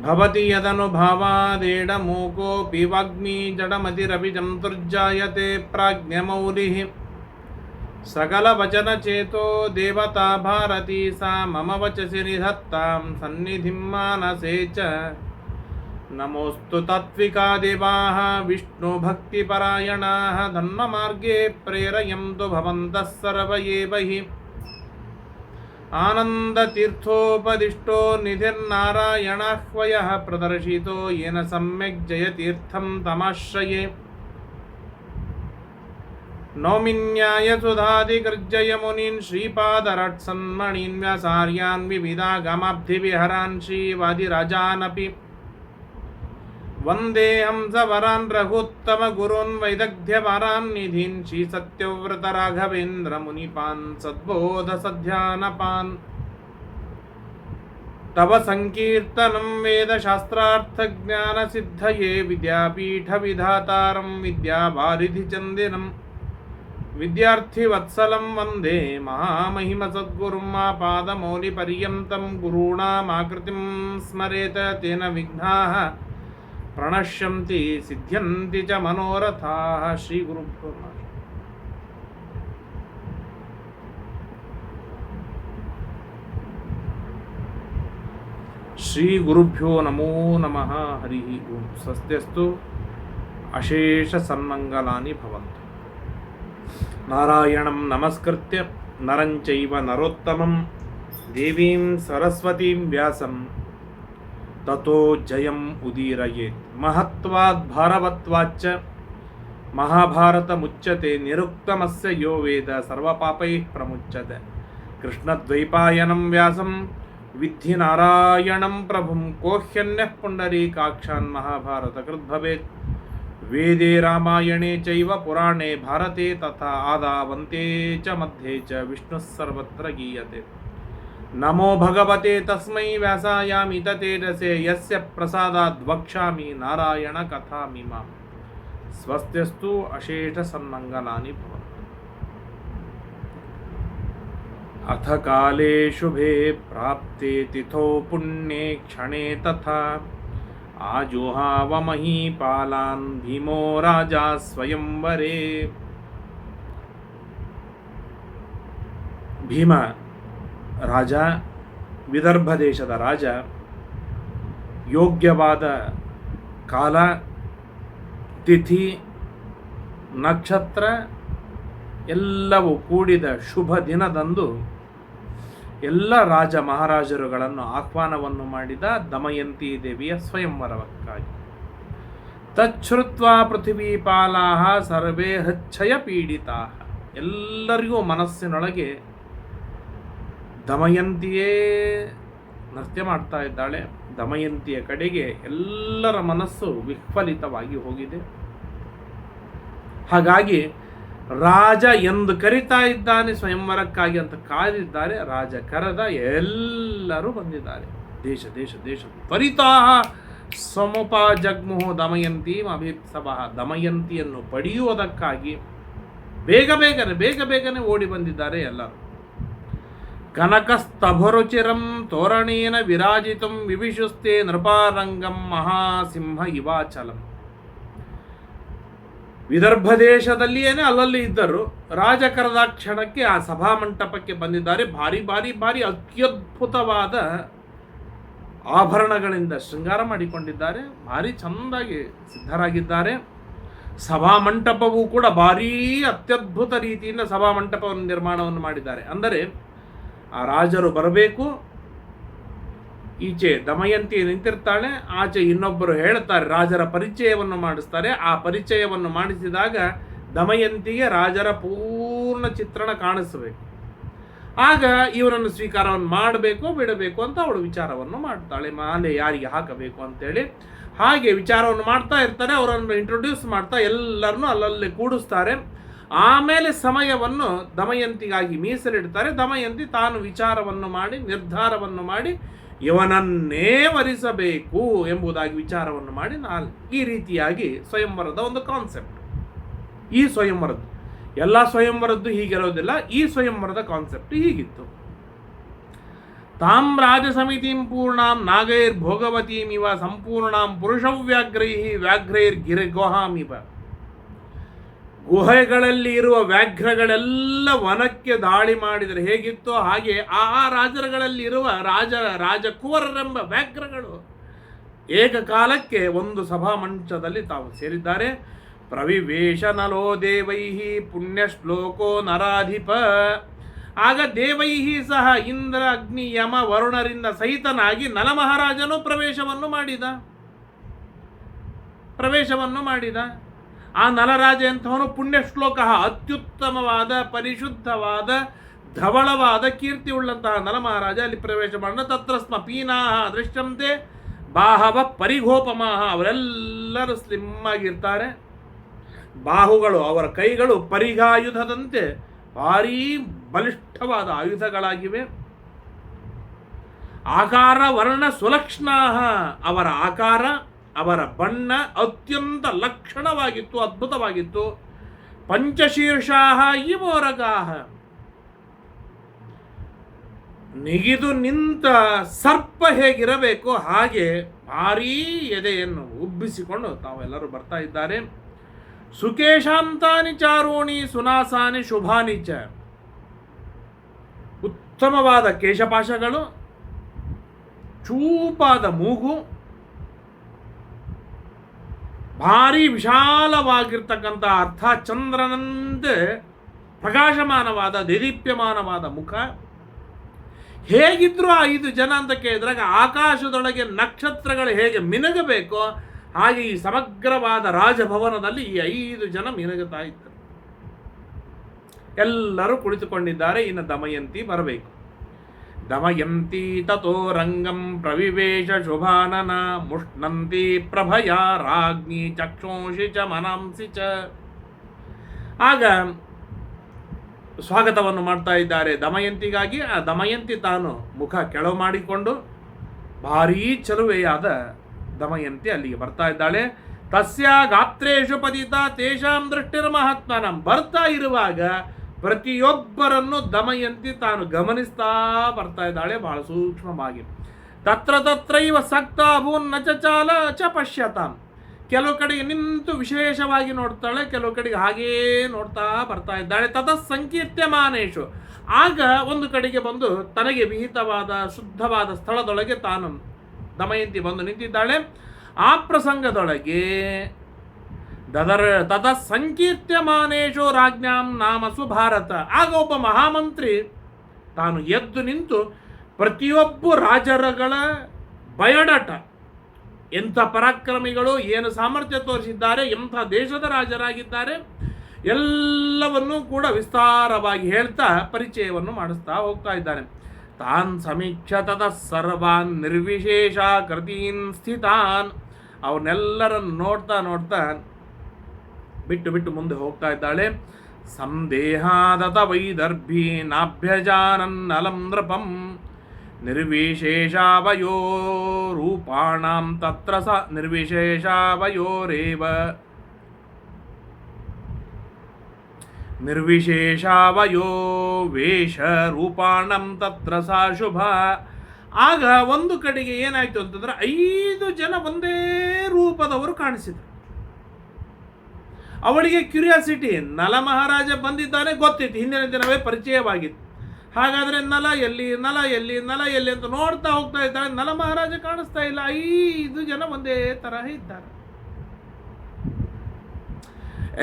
भवति यदनुभावादेडमूकोऽपि वाग्मी जडमतिरपि जन्तुर्जायते प्राज्ञमौलिः। सकलवचनचेतो देवता भारती सा मम वचसि निधत्तां सन्निधिं मानसे च। नमोऽस्तु तात्विका देवाः, विष्णुभक्तिपरायणाः धर्ममार्गे प्रेरयन्तु भवन्तः सर्व एव हि ఆనందతీర్థోపదిష్టో నిధిర్నారాయణాహ్వయ ప్రదర్శితో ఏన సమ్యక్ జయతీర్థం తమాశ్రయే నౌమిన్యాయ సుధాదిగర్జయ మునీన్ శ్రీపాదరట్సన్మణీన్ వ్యాసార్యాన్ వివిధాగమాబ్ధివిహరాన్ हंसवरान् रघुत्तमगुरून् वैदग्ध्यवरान् निधीन् श्रीसत्यव्रतराघवेन्द्रमुनिपान् सद्बोधसध्यानपान् तव सङ्कीर्तनं वेदशास्त्रार्थज्ञानसिद्धये विद्यापीठविधातारं विद्यावारिधिचन्दिनं विद्यार्थिवत्सलं वन्दे महामहिमसद्गुरुं मापादमौलिपर्यन्तं गुरूणामाकृतिं स्मरेत तेन विघ्नाः ప్రణశ్యంతి సిద్ధ్యంతి చ మనోరథా శ్రీ గురు శ్రీ గురుభ్యో నమో నమ హరి ఓం స్వస్తిస్తు అశేష సన్మంగళాని భవంతు. నారాయణం నమస్కృత్య నరం చైవ నరోత్తమం దేవీం సరస్వతీం వ్యాసం ತಥೋ ಜಯಂ ಉದೀರಯೇತ್ ಮಹತ್ವಾದ್ ಭಾರವತ್ವಾಚ್ಚ ಮಹಾಭಾರತ ಮುಚ್ಚತೆ ನಿರುಕ್ತಮಸ್ಯ ಯೋ ವೇದ ಸರ್ವಪಾಪೈ ಪ್ರಮುಚ್ಚತೆ ಕೃಷ್ಣದ್ವೈಪಾಯನಂ ವ್ಯಾಸಂ ವಿಧಿ ನಾರಾಯಣಂ ಪ್ರಭುಂ ಕೋಹ್ಯನ್ಯಃ ಪುಂಡರೀಕಾಕ್ಷಾನ್ ಮಹಾಭಾರತ ಕೃದ್ಭವೇತ್ ವೇದೆ ರಾಮಾಯಣೆ ಚೈವ ಪುರಾಣೆ ಭಾರತೆ ತಥಾ ಆದಾವಂತೆ ಚ ಮಧ್ಯೆ ಚ ವಿಷ್ಣುಃ ಸರ್ವತ್ರ ಗೀಯತೆ नमो भगवते तस्मै व्यासायामि ततेरसे यस्य प्रसादाद् कथा मीमा। स्वस्थ्यस्तु अशेष सन्मंगला अथ काले शुभे प्राप्ते तिथो पुण्ये क्षणे तथा। आजुहावमहीपालान् भीमो राजा स्वयंवरे। भीमा ರಾಜ, ವಿದರ್ಭ ದೇಶದ ರಾಜ, ಯೋಗ್ಯವಾದ ಕಾಲ, ತಿಥಿ, ನಕ್ಷತ್ರ ಎಲ್ಲವೂ ಕೂಡಿದ ಶುಭ ದಿನದಂದು ಎಲ್ಲ ರಾಜ ಮಹಾರಾಜರುಗಳನ್ನು ಆಹ್ವಾನವನ್ನು ಮಾಡಿದ ದಮಯಂತಿ ದೇವಿಯ ಸ್ವಯಂವರಕ್ಕಾಗಿ ತಚ್ಛ್ರುತ್ವ ಪೃಥ್ವೀಪಾಲಾಹ ಸರ್ವೇ ಹಚ್ಚಯ ಪೀಡಿತಾ ಎಲ್ಲರಿಗೂ ಮನಸ್ಸಿನೊಳಗೆ ದಮಯಂತಿಯೇ ನೃತ್ಯ ಮಾಡ್ತಾ ಇದ್ದಾಳೆ. ದಮಯಂತಿಯ ಕಡೆಗೆ ಎಲ್ಲರ ಮನಸ್ಸು ವಿಫಲಿತವಾಗಿ ಹೋಗಿದೆ. ಹಾಗಾಗಿ ರಾಜ ಎಂದು ಕರಿತಾ ಇದ್ದಾನೆ ಸ್ವಯಂವರಕ್ಕಾಗಿ ಅಂತ ಕಾದಿದ್ದಾರೆ. ರಾಜ ಕರೆದ ಎಲ್ಲರೂ ಬಂದಿದ್ದಾರೆ. ದೇಶ ದೇಶ ದೇಶ ತ್ವರಿತಾ ಸಮುಪ ಜಗ್ಮುಹು ದಮಯಂತಿ ಅಭಿಪ್ಸಭ ದಮಯಂತಿಯನ್ನು ಪಡೆಯುವುದಕ್ಕಾಗಿ ಬೇಗ, ಬೇಗನೆ ಬೇಗ, ಬೇಗನೆ ಓಡಿ ಬಂದಿದ್ದಾರೆ ಎಲ್ಲರೂ. ಕನಕಸ್ತಭರುಚಿರಂ ತೋರಣೇನ ವಿರಾಜಿತಂ ವಿಭಿಷುಸ್ತೆ ನೃಪಾರಂಗಂ ಮಹಾಸಿಂಹ ಇವಾಚಲಂ. ವಿದರ್ಭ ದೇಶದಲ್ಲಿಯೇನೆ ಅಲ್ಲಲ್ಲಿ ಇದ್ದರು. ರಾಜಕರದ ಕ್ಷಣಕ್ಕೆ ಆ ಸಭಾಮಂಟಪಕ್ಕೆ ಬಂದಿದ್ದಾರೆ. ಭಾರಿ ಭಾರಿ ಭಾರಿ ಅತ್ಯದ್ಭುತವಾದ ಆಭರಣಗಳಿಂದ ಶೃಂಗಾರ ಮಾಡಿಕೊಂಡಿದ್ದಾರೆ. ಭಾರಿ ಚೆಂದಾಗಿ ಸಿದ್ಧರಾಗಿದ್ದಾರೆ. ಸಭಾಮಂಟಪವೂ ಕೂಡ ಭಾರೀ ಅತ್ಯದ್ಭುತ ರೀತಿಯಿಂದ ಸಭಾಮಂಟಪವನ್ನು ನಿರ್ಮಾಣವನ್ನು ಮಾಡಿದ್ದಾರೆ. ಅಂದರೆ ಆ ರಾಜರು ಬರಬೇಕು. ಈಚೆ ದಮಯಂತಿ ನಿಂತಿರ್ತಾಳೆ. ಆಚೆ ಇನ್ನೊಬ್ಬರು ಹೇಳ್ತಾರೆ, ರಾಜರ ಪರಿಚಯವನ್ನು ಮಾಡಿಸ್ತಾರೆ. ಆ ಪರಿಚಯವನ್ನು ಮಾಡಿಸಿದಾಗ ದಮಯಂತಿಗೆ ರಾಜರ ಪೂರ್ಣ ಚಿತ್ರಣ ಕಾಣಿಸಬೇಕು. ಆಗ ಇವರನ್ನು ಸ್ವೀಕಾರವನ್ನು ಮಾಡಬೇಕು, ಬಿಡಬೇಕು ಅಂತ ಅವಳು ವಿಚಾರವನ್ನು ಮಾಡ್ತಾಳೆ. ಮಾಲೆ ಯಾರಿಗೆ ಹಾಕಬೇಕು ಅಂತೇಳಿ. ಹಾಗೆ ವಿಚಾರವನ್ನು ಮಾಡ್ತಾ ಇರ್ತಾರೆ. ಅವರನ್ನು ಇಂಟ್ರೊಡ್ಯೂಸ್ ಮಾಡ್ತಾ ಎಲ್ಲರನ್ನೂ ಅಲ್ಲಲ್ಲಿ ಕೂಡಿಸ್ತಾರೆ. ಆಮೇಲೆ ಸಮಯವನ್ನು ದಮಯಂತಿಗಾಗಿ ಮೀಸಲಿಡ್ತಾರೆ. ದಮಯಂತಿ ತಾನು ವಿಚಾರವನ್ನು ಮಾಡಿ, ನಿರ್ಧಾರವನ್ನು ಮಾಡಿ, ಇವನನ್ನೇ ವರಿಸಬೇಕು ಎಂಬುದಾಗಿ ವಿಚಾರವನ್ನು ಮಾಡಿ ನಾನು ಈ ರೀತಿಯಾಗಿ ಸ್ವಯಂವರದ ಒಂದು ಕಾನ್ಸೆಪ್ಟ್. ಈ ಸ್ವಯಂವರದ್ದು. ಎಲ್ಲ ಸ್ವಯಂವರದ್ದು ಹೀಗಿರೋದಿಲ್ಲ, ಈ ಸ್ವಯಂವರದ ಕಾನ್ಸೆಪ್ಟ್ ಹೀಗಿತ್ತು. ತಾಂ ರಾಜ ಸಮಿತಿಂ ಪೂರ್ಣಾಂ ನಾಗೈರ್ ಭೋಗವತೀಮಿವ ಸಂಪೂರ್ಣಾಂ ಪುರುಷವ್ಯಾಘ್ರೈ ವ್ಯಾಘ್ರೈರ್ ಗಿರಿ ಗುಹಾಮಿವ. ಗುಹೆಗಳಲ್ಲಿ ಇರುವ ವ್ಯಾಘ್ರಗಳೆಲ್ಲ ವನಕ್ಕೆ ದಾಳಿ ಮಾಡಿದರೆ ಹೇಗಿತ್ತೋ? ಹಾಗೆ ಆ ರಾಜರುಗಳಲ್ಲಿ ಇರುವ ರಾಜ ರಾಜಕುವರರೆಂಬ ವ್ಯಾಘ್ರಗಳು ಏಕಕಾಲಕ್ಕೆ ಒಂದು ಸಭಾಮಂಚದಲ್ಲಿ ತಾವು ಸೇರಿದ್ದಾರೆ. ಪ್ರವಿವೇಶ ನಲೋ ದೇವೈಹಿ ಪುಣ್ಯ ಶ್ಲೋಕೋ ನರಾಧಿಪ. ಆಗ ದೇವೈಹಿ ಸಹ ಇಂದ್ರ, ಅಗ್ನಿ, ಯಮ, ವರುಣರಿಂದ ಸಹಿತನಾಗಿ ನಲಮಹಾರಾಜನು ಪ್ರವೇಶವನ್ನು ಮಾಡಿದ. ಪ್ರವೇಶವನ್ನು ಮಾಡಿದ. ಆ ನಲರಾಜ ಎಂಥವನು ಪುಣ್ಯ ಶ್ಲೋಕ ಅತ್ಯುತ್ತಮವಾದ, ಪರಿಶುದ್ಧವಾದ, ಧವಳವಾದ ಕೀರ್ತಿ ಉಳ್ಳಂತಹ ನಲಮಹಾರಾಜ ಅಲ್ಲಿ ಪ್ರವೇಶ ಮಾಡಿದ. ತತ್ರಸ್ಮ ಪೀನಾಹ ದೃಶ್ಯಂತೆ ಬಾಹವ ಪರಿಘೋಪಮಾಹ. ಅವರೆಲ್ಲರೂ ಸ್ಲಿಮ್ ಆಗಿರ್ತಾರೆ. ಬಾಹುಗಳು ಅವರ ಕೈಗಳು ಪರಿಗಾಯುಧದಂತೆ ಭಾರೀ ಬಲಿಷ್ಠವಾದ ಆಯುಧಗಳಾಗಿವೆ. ಆಕಾರ ವರ್ಣ ಸುಲಕ್ಷಣಾಹ ಅವರ ಆಕಾರ. ಅವರ ಬಣ್ಣ ಅತ್ಯಂತ ಲಕ್ಷಣವಾಗಿತ್ತು, ಅದ್ಭುತವಾಗಿತ್ತು. ಪಂಚಶೀರ್ಷಾಹ ಈ ಮೋರಗಾಹ ನಿಗಿದು ನಿಂತ ಸರ್ಪ ಹೇಗಿರಬೇಕು ಹಾಗೆ ಭಾರೀ ಎದೆಯನ್ನು ಉಬ್ಬಿಸಿಕೊಂಡು ತಾವೆಲ್ಲರೂ ಬರ್ತಾ ಇದ್ದಾರೆ. ಸುಕೇಶಾಂತಾನಿ ಚಾರೋಣಿ ಸುನಾಸಾನಿ ಶುಭಾನಿ ಚ. ಉತ್ತಮವಾದ ಕೇಶಪಾಶಗಳು, ಚೂಪಾದ ಮೂಗು ಭಾರಿ ವಿಶಾಲವಾಗಿರ್ತಕ್ಕಂಥ ಅರ್ಥ ಚಂದ್ರನಂತೆ ಪ್ರಕಾಶಮಾನವಾದ, ದೇದೀಪ್ಯಮಾನವಾದ ಮುಖ. ಹೇಗಿದ್ರು ಆ ಐದು ಜನ ಅಂತ ಕೇಳಿದ್ರಾಗ ಆಕಾಶದೊಳಗೆ ನಕ್ಷತ್ರಗಳು ಹೇಗೆ ಮಿನಗಬೇಕೋ ಹಾಗೆ ಈ ಸಮಗ್ರವಾದ ರಾಜಭವನದಲ್ಲಿ ಈ ಐದು ಜನ ಮಿನಗುತ್ತಾ ಇದ್ದರು. ಎಲ್ಲರೂ ಕುಳಿತುಕೊಂಡಿದ್ದಾರೆ, ಇನ್ನು ದಮಯಂತಿ ಬರಬೇಕು. ದಮಯಂತಿ ತಥೋ ರಂಗಂ ಪ್ರವಿವೇಶ ಶುಭಾನನ ಮುಷ್ಣಂತಿ ಪ್ರಭಯ ರಾಜ್ಞಿ ಚಕ್ಷೋಷಿ ಚ ಮನಾಂಸಿ ಚ ಆಗ ಸ್ವಾಗತವನ್ನು ಮಾಡ್ತಾ ಇದ್ದಾರೆ ದಮಯಂತಿಗಾಗಿ. ಆ ದಮಯಂತಿ ತಾನು ಮುಖ ಕೆಳವು ಮಾಡಿಕೊಂಡು ಭಾರೀ ಚಲುವೆಯಾದ ದಮಯಂತಿ ಅಲ್ಲಿಗೆ ಬರ್ತಾ ಇದ್ದಾಳೆ. ತಸ್ಯ ಗಾತ್ರೇಶು ಪತಿತ, ತೇಷಾಂ ದೃಷ್ಟಿರ್ ಮಹಾತ್ಮನಂ ಬರ್ತಾ ಇರುವಾಗ ಪ್ರತಿಯೊಬ್ಬರನ್ನು ದಮಯಂತಿ ತಾನು ಗಮನಿಸ್ತಾ ಬರ್ತಾ ಇದ್ದಾಳೆ, ಬಹಳ ಸೂಕ್ಷ್ಮವಾಗಿ. ತತ್ರ ತತ್ರೈವ ಸಕ್ತ ಅಭೂನ್ನ ಚಾಲ ಚ ಪಶ್ಯತಾಂ. ಕೆಲವು ಕಡೆಗೆ ನಿಂತು ವಿಶೇಷವಾಗಿ ನೋಡ್ತಾಳೆ, ಕೆಲವು ಕಡೆಗೆ ಹಾಗೇ ನೋಡ್ತಾ ಬರ್ತಾ ಇದ್ದಾಳೆ. ತತ ಸಂಕೀರ್ತ್ಯಮಾನೇಶು. ಆಗ ಒಂದು ಕಡೆಗೆ ಬಂದು ತನಗೆ ವಿಹಿತವಾದ, ಶುದ್ಧವಾದ ಸ್ಥಳದೊಳಗೆ ತಾನು ದಮಯಂತಿ ಬಂದು ನಿಂತಿದ್ದಾಳೆ. ಆ ಪ್ರಸಂಗದೊಳಗೆ ದದರ ತದ ಸಂಕೀರ್ತ್ಯಮಾನೇಶು ರಾಜ್ಞಾಂ ನಾಮಸು ಭಾರತ ಆಗ ಒಬ್ಬ ಮಹಾಮಂತ್ರಿ ತಾನು ಎದ್ದು ನಿಂತು ಪ್ರತಿಯೊಬ್ಬ ರಾಜರುಗಳ ಬಯಡಟ, ಎಂಥ ಪರಾಕ್ರಮಿಗಳು, ಏನು ಸಾಮರ್ಥ್ಯ ತೋರಿಸಿದ್ದಾರೆ, ಎಂಥ ದೇಶದ ರಾಜರಾಗಿದ್ದಾರೆ, ಎಲ್ಲವನ್ನೂ ಕೂಡ ವಿಸ್ತಾರವಾಗಿ ಹೇಳ್ತಾ ಪರಿಚಯವನ್ನು ಮಾಡಿಸ್ತಾ ಹೋಗ್ತಾ ಇದ್ದಾನೆ. ತಾನ್ ಸಮೀಕ್ಷ ತದ ಸರ್ವಾನ್ ನಿರ್ವಿಶೇಷ ಕೃತೀನ್ ಸ್ಥಿತಾನ್. ಅವನ್ನೆಲ್ಲರನ್ನು ನೋಡ್ತಾ ನೋಡ್ತಾ ಬಿಟ್ಟು ಬಿಟ್ಟು ಮುಂದೆ ಹೋಗ್ತಾ ಇದ್ದಾಳೆ. ಸಂದೇಹಾದತ ವೈದರ್ಭಿ ನಾಭ್ಯಜಾನನ್ನಲಂ ನಿರ್ವಿಶೇಷಾವಯೋ ರೂಪಾಣಾಂ ತತ್ರ ಸ ನಿರ್ವಿಶೇಷಾವಯೋರೇವ. ನಿರ್ವಿಶೇಷಾವಯೋ ವೇಷ ರೂಪಾಣಂ ತತ್ರ ಸಾ ಶುಭ. ಆಗ ಒಂದು ಕಡೆಗೆ ಏನಾಯ್ತು ಅಂತಂದ್ರೆ ಐದು ಜನ ಒಂದೇ ರೂಪದವರು ಕಾಣಿಸಿದರು. ಅವಳಿಗೆ ಕ್ಯೂರಿಯಾಸಿಟಿ, ನಲ ಮಹಾರಾಜ ಬಂದಿದ್ದಾನೆ, ಗೊತ್ತಿತ್ತು, ಹಿಂದಿನ ದಿನವೇ ಪರಿಚಯವಾಗಿತ್ತು. ಹಾಗಾದರೆ ನಲ ಎಲ್ಲಿ ನಲ ಎಲ್ಲಿ ನಲ ಎಲ್ಲಿ ಅಂತ ನೋಡ್ತಾ ಹೋಗ್ತಾ ಇದ್ದಾಳೆ. ನಲ ಮಹಾರಾಜ ಕಾಣಿಸ್ತಾ ಇಲ್ಲ. ಐದು ಜನ ಒಂದೇ ತರಹ ಇದ್ದಾರೆ.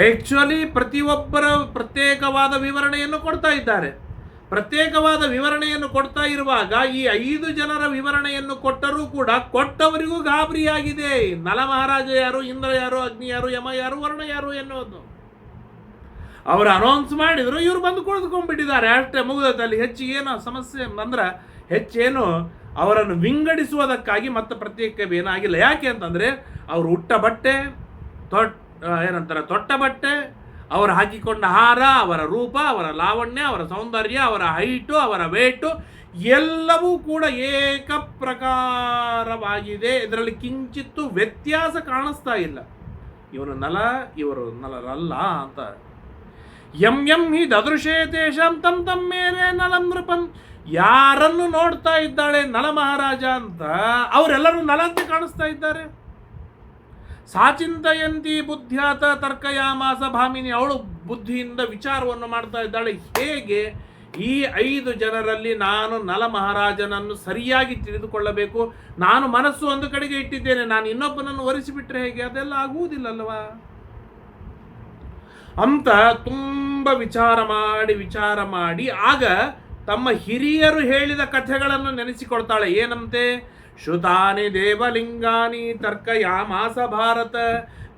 ಆ್ಯಕ್ಚುಲಿ ಪ್ರತಿಯೊಬ್ಬರ ಪ್ರತ್ಯೇಕವಾದ ವಿವರಣೆಯನ್ನು ಕೊಡ್ತಾ ಇದ್ದಾರೆ. ಪ್ರತ್ಯೇಕವಾದ ವಿವರಣೆಯನ್ನು ಕೊಡ್ತಾ ಇರುವಾಗ ಈ ಐದು ಜನರ ವಿವರಣೆಯನ್ನು ಕೊಟ್ಟರೂ ಕೂಡ ಕೊಟ್ಟವರಿಗೂ ಗಾಬರಿಯಾಗಿದೆ. ನಲ ಮಹಾರಾಜ ಯಾರು, ಇಂದ್ರ ಯಾರು, ಅಗ್ನಿ ಯಾರು, ಯಮ ಯಾರು, ವರ್ಣ ಯಾರು ಎನ್ನುವುದು. ಅವರು ಅನೌನ್ಸ್ ಮಾಡಿದ್ರು, ಇವರು ಬಂದು ಕುಳಿತುಕೊಂಡ್ಬಿಟ್ಟಿದ್ದಾರೆ. ಅಷ್ಟೇ ಮುಗಿದಲ್ಲಿ ಹೆಚ್ಚು ಏನು ಸಮಸ್ಯೆ ಅಂದ್ರೆ ಹೆಚ್ಚೇನು ಅವರನ್ನು ವಿಂಗಡಿಸುವುದಕ್ಕಾಗಿ ಮತ್ತೆ ಪ್ರತ್ಯೇಕ ಏನಾಗಿಲ್ಲ ಯಾಕೆ ಅಂತಂದ್ರೆ ಅವರು ಉಟ್ಟ ಬಟ್ಟೆ ತೊಟ್ ಏನಂತಾರೆ ತೊಟ್ಟ ಬಟ್ಟೆ ಅವರು ಹಾಕಿಕೊಂಡ ಹಾರ, ಅವರ ರೂಪ, ಅವರ ಲಾವಣ್ಯ, ಅವರ ಸೌಂದರ್ಯ, ಅವರ ಹೈಟು ಅವರ ವೇಟು ಎಲ್ಲವೂ ಕೂಡ ಏಕ ಪ್ರಕಾರವಾಗಿದೆ ಇದರಲ್ಲಿ ಕಿಂಚಿತ್ತು ವ್ಯತ್ಯಾಸ ಕಾಣಿಸ್ತಾ ಇಲ್ಲ. ಇವನು ನಲ, ಇವರು ನಲರಲ್ಲ ಅಂತ. ಎಂ ಎಂ ಹಿ ದದೃಶೇ ತೇಷಾಂ ತಮ್ ತಮ್ ಮೇಲೆ ನಲಂ ನೃಪಂ. ಯಾರನ್ನು ನೋಡ್ತಾ ಇದ್ದಾಳೆ ನಲ ಮಹಾರಾಜ ಅಂತ ಅವರೆಲ್ಲರೂ ನಲಂತೆ ಕಾಣಿಸ್ತಾ ಇದ್ದಾರೆ. ಸಾಚಿಂತಯಂತಿ ಬುದ್ಧ್ಯಾತ ತರ್ಕಯಾಮಾಸ ಭಾಮಿನಿ ಅವಳು ಬುದ್ಧಿಯಿಂದ ವಿಚಾರವನ್ನು ಮಾಡ್ತಾ ಇದ್ದಾಳೆ. ಹೇಗೆ? ಈ ಐದು ಜನರಲ್ಲಿ ನಾನು ನಲ ಮಹಾರಾಜನನ್ನು ಸರಿಯಾಗಿ ತಿಳಿದುಕೊಳ್ಳಬೇಕು. ನಾನು ಮನಸ್ಸು ಒಂದು ಕಡೆಗೆ ಇಟ್ಟಿದ್ದೇನೆ. ನಾನು ಇನ್ನೊಬ್ಬನನ್ನು ಒರೆಸಿಬಿಟ್ರೆ ಹೇಗೆ? ಅದೆಲ್ಲ ಆಗುವುದಿಲ್ಲಲ್ವಾ? ಅಂತ ತುಂಬ ವಿಚಾರ ಮಾಡಿ ವಿಚಾರ ಮಾಡಿ, ಆಗ ತಮ್ಮ ಹಿರಿಯರು ಹೇಳಿದ ಕಥೆಗಳನ್ನು ನೆನೆಸಿಕೊಳ್ತಾಳೆ. ಏನಂತೆ? ಶ್ರುತಾನಿ ದೇವಲಿಂಗಾನಿ ತರ್ಕಯಾಮಾಸ ಭಾರತ.